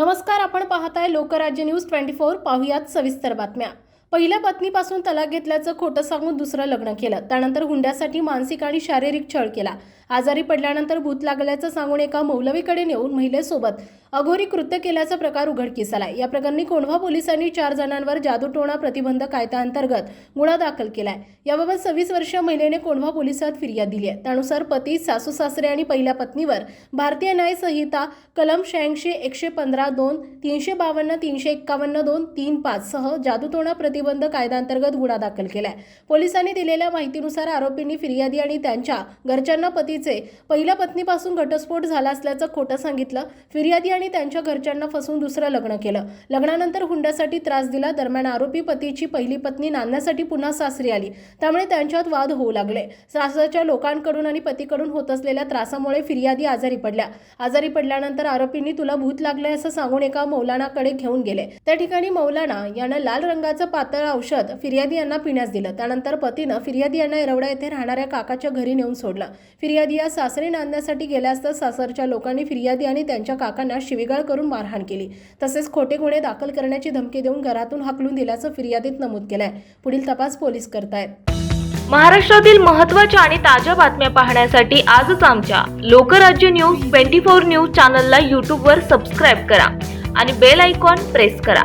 नमस्कार आपण पाहताय लोकराज्य न्यूज ट्वेंटी फोर पाहुयात सविस्तर बातम्या. पहिल्या पत्नीपासून तलाक घेतल्याचं खोटं सांगून दुसरं लग्न केलं. त्यानंतर हुंड्यासाठी मानसिक आणि शारीरिक छळ केला. आजारी पडल्यानंतर भूत लागल्याचं सांगून एका मौलवीकडे नेऊन महिलेसोबत अघोरी कृत्य केल्याचा प्रकार उघडकीस आलाय या प्रकरणी कोंढवा पोलिसांनी चार जणांवर जादूटोणा प्रतिबंध कायद्याअंतर्गत गुन्हा दाखल केलाय. याबाबत सव्वीस वर्षीय महिलेने कोंढवा पोलिसात फिर्याद दिली आहे. त्यानुसार पती सासू सासरे आणि पहिल्या पत्नीवर भारतीय न्याय संहिता कलम शहाऐंशी एकशे पंधरा दोन तीनशे बावन्न तीनशे एक्कावन्न दोन तीन पाच सह जादूटोणा प्रतिबंध कायद्याअंतर्गत गुन्हा दाखल केलाय. पोलिसांनी दिलेल्या माहितीनुसार आरोपींनी फिर्यादी आणि त्यांच्या घरच्यांना पतीचे पहिल्या पत्नीपासून घटस्फोट झाला असल्याचं खोटं सांगितलं. फिर्यादी आणि त्यांच्या घरच्यांना फसवून दुसरं लग्न केलं. लग्नानंतर हुंड्यासाठी त्रास दिला. दरम्यान आरोपी पतीची पहिली पत्नी नांदण्यासाठी पुन्हा सासरी आली. त्यामुळे त्यांच्यात वाद होऊ लागले. सासरच्या लोकांकडून आणि पतीकडून होत असलेल्या त्रासामुळे फिर्यादी आजारी पडल्या. आजारी पडल्यानंतर आरोपींनी तुला भूत लागलंय असं सांगून एका मौलानाकडे घेऊन गेले. त्या ठिकाणी मौलाना यानं लाल रंगाचं पातळ औषध फिर्यादी यांना पिण्यास दिलं. त्यानंतर पतीनं फिर्यादी यांना एरवडा येथे राहणाऱ्या काकाच्या घरी नेऊन सोडलं. फिर्यादी या सासरी नांदण्यासाठी गेल्या असता सासरच्या लोकांनी फिर्यादी आणि त्यांच्या काकांना शिवीगाळ करून मारहाण केली. तसेच खोटे गुन्हे दाखल करण्याची धमकी देऊन घरातून हाकलून दिल्याचं फिर्यादीत नमूद केलंय. पुढील तपास पोलीस करतायत. महाराष्ट्रातील महत्त्वाच्या आणि ताज्या बातम्या पाहण्यासाठी आजच आमच्या Lokrajya news twenty four news चॅनलला यूट्यूबवर सबस्क्राईब करा आणि बेल आयकॉन प्रेस करा.